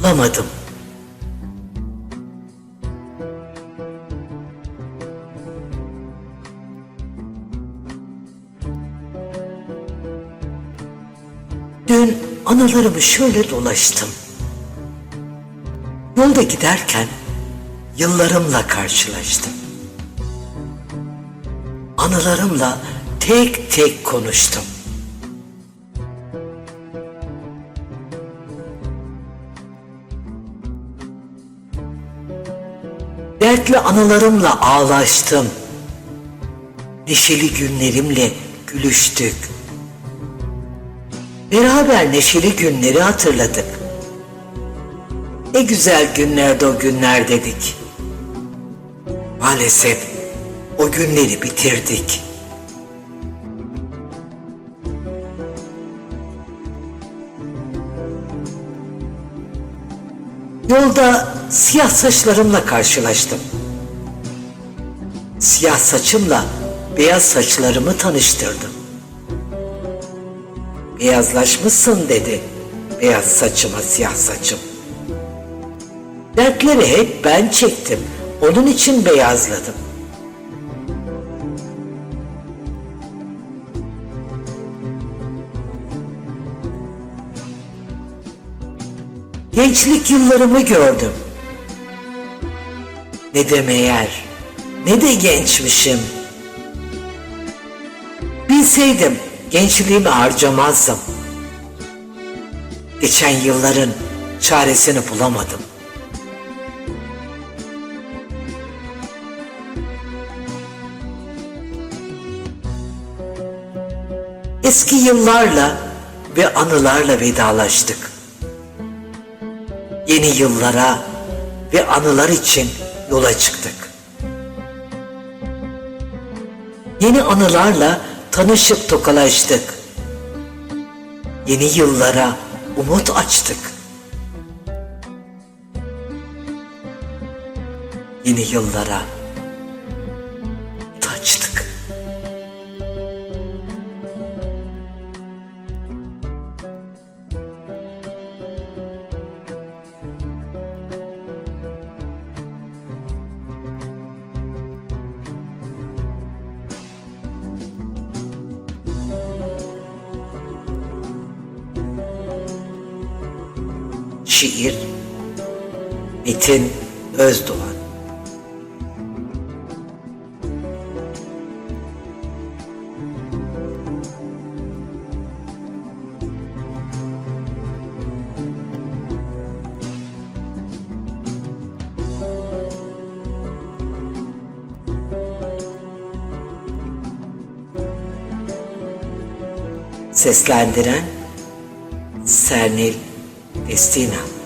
bulamadım. Dün anılarımı şöyle dolaştım. Yolda giderken yıllarımla karşılaştım. Anılarımla tek tek konuştum. Dertli anılarımla ağlaştım. Neşeli günlerimle gülüştük. Beraber neşeli günleri hatırladık. Ne güzel günlerdi o günler dedik. Maalesef o günleri bitirdik. Yolda siyah saçlarımla karşılaştım. Siyah saçımla beyaz saçlarımı tanıştırdım. Beyazlaşmışsın dedi beyaz saçıma siyah saçım. Dertleri hep ben çektim. Onun için beyazladım. Gençlik yıllarımı gördüm. Ne de meğer, ne de gençmişim. Bilseydim gençliğimi harcamazdım. Geçen yılların çaresini bulamadım. Eski yıllarla ve anılarla vedalaştık. Yeni yıllara ve anılar için yola çıktık. Yeni anılarla tanışıp tokalaştık. Yeni yıllara umut açtık. Yeni yıllara Şiir Metin Özdoğan Seslendiren Sernil Destina